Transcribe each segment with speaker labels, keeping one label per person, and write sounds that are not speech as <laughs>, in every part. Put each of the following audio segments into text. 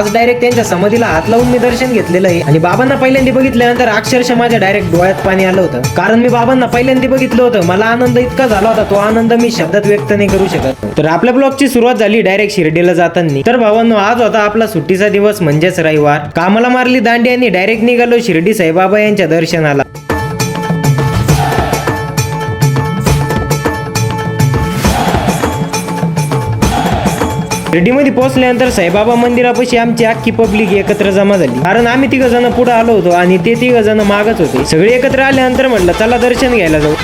Speaker 1: आज डायरेक्ट त्यांच्या समाधीला हात लावून मी दर्शन घेतलेलं आहे. आणि बाबांना पहिल्यांदा बघितल्यानंतर अक्षरशः माझ्या डायरेक्ट डोळ्यात पाणी आलं होतं. कारण मी बाबांना पहिल्यांदा बघितलं होतं. मला आनंद इतका झाला होता तो आनंद मी शब्दात व्यक्त नाही करू शकत. तर आपल्या ब्लॉगची सुरुवात झाली डायरेक्ट शिर्डीला जाताना. तर भावांनो आज होता आपला सुट्टीचा दिवस म्हणजेच रविवार. कामाला मारली दांडी आणि डायरेक्ट निघालो शिर्डी साईबाबा यांच्या दर्शनाला. रेड्डीमध्ये पोहोचल्यानंतर साईबाबा मंदिरापाशी आमची अख्खी पब्लिक एकत्र जमा झाली. कारण आम्ही तिघ जण पुढे आलो होतो आणि ते तिघ जण मागच होते. सगळे एकत्र आल्यानंतर म्हटलं चला दर्शन घ्यायला जाऊ.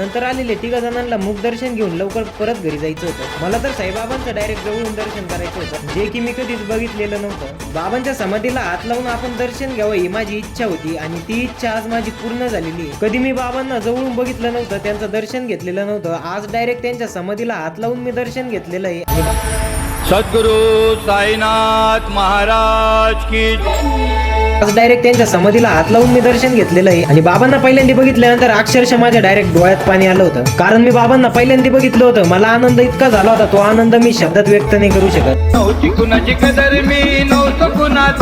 Speaker 1: नंतर आलेले तिघा जणांना मुख दर्शन घेऊन लवकर परत घरी जायचं होतं. मला तर साईबाबांचं डायरेक्ट जवळून दर्शन करायचं होतं. जे की मी कधीच बघितलेलं नव्हतं. बाबांच्या समाधीला हात लावून आपण दर्शन घ्यावं ही माझी इच्छा होती आणि ती इच्छा आज माझी पूर्ण झालेली कधी मी बाबांना जवळून बघितलं नव्हतं त्यांचं दर्शन घेतलेलं नव्हतं. आज डायरेक्ट त्यांच्या समाधीला हात लावून मी दर्शन घेतलेलं आहे.
Speaker 2: सद्गुरु साईनाथ महाराज की
Speaker 1: आज डायरेक्ट त्यांच्या समाधीला हात लावून मी दर्शन घेतलेलं आहे. आणि बाबांना पहिल्यांदा बघितल्यानंतर अक्षरशः माझ्या डायरेक्ट डोळ्यात पाणी आलं होतं. कारण मी बाबांना पहिल्यांदा बघितलं होतं. मला आनंद इतका झाला होता तो आनंद मी शब्दात व्यक्त नाही करू शकत.
Speaker 2: नव्हती कुणाची कदर मी नव्हतं कुणाच.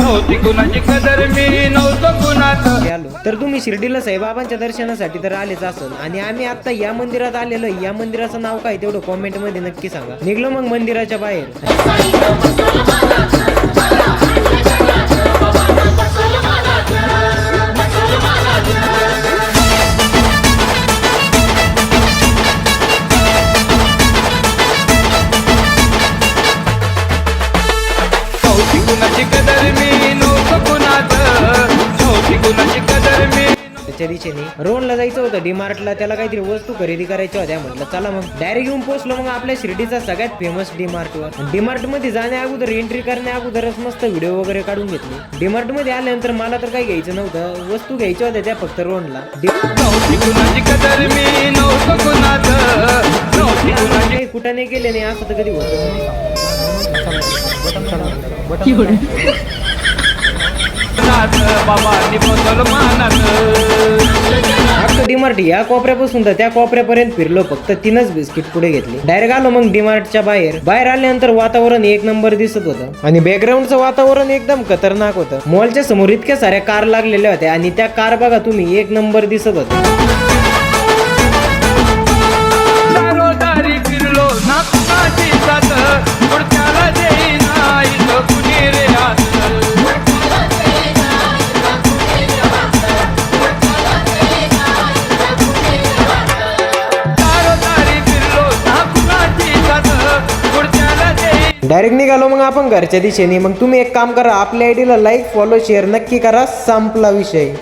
Speaker 2: नव्हती कुणाची कदर मी नव्हतं कुणाच.
Speaker 1: ते आलो. तर तुम्ही शिर्डीला साईबाबांच्या दर्शनासाठी तर आलेच असाल. आणि आम्ही आता या मंदिरात आलेलो आहे. या मंदिराचं नाव काय तेवढं कॉमेंटमध्ये नक्की सांगा. निघलो मग मंदिराच्या बाहेर. त्याच्या दिशेने. रोडला जायचं होतं डीमार्टला त्याला काहीतरी वस्तू खरेदी करायच्या होत्या. म्हटलं चला मग. डायरेक्ट येऊन पोहोचलो मग आपल्या शिर्डीचा सगळ्यात फेमस डीमार्ट वर. डीमार्टमध्ये जाण्या अगोदर एंट्री करण्या अगोदरच मस्त व्हिडिओ वगैरे काढून घेतले. डीमार्टमध्ये आल्यानंतर मला तर काही घ्यायचं नव्हतं. वस्तू घ्यायच्या होत्या त्या फक्त काही कुठं नाही केले नाही असं तर कधी होत <laughs>
Speaker 2: कुणाच बाबांनी मुसलमानात
Speaker 1: डीमार्ट या कोपऱ्यापासून तर त्या कोपऱ्यापर्यंत फिरलो फक्त तीनच बिस्किट पुढे घेतले. डायरेक्ट आलो मग डीमार्टच्या बाहेर. बाहेर आल्यानंतर वातावरण एक नंबर दिसत होतं. आणि बॅकग्राऊंडचं वातावरण एकदम खतरनाक होतं. मॉलच्या समोर इतक्या साऱ्या कार लागलेल्या होत्या आणि त्या कार बघा तुम्ही एक नंबर दिसत होत्या डायरेक्ट निघालो मग आपण घरच्या दिशेने. मग तुम्ही एक काम करा आपल्या आयडीला लाईक फॉलो शेअर नक्की करा. संपला विषय.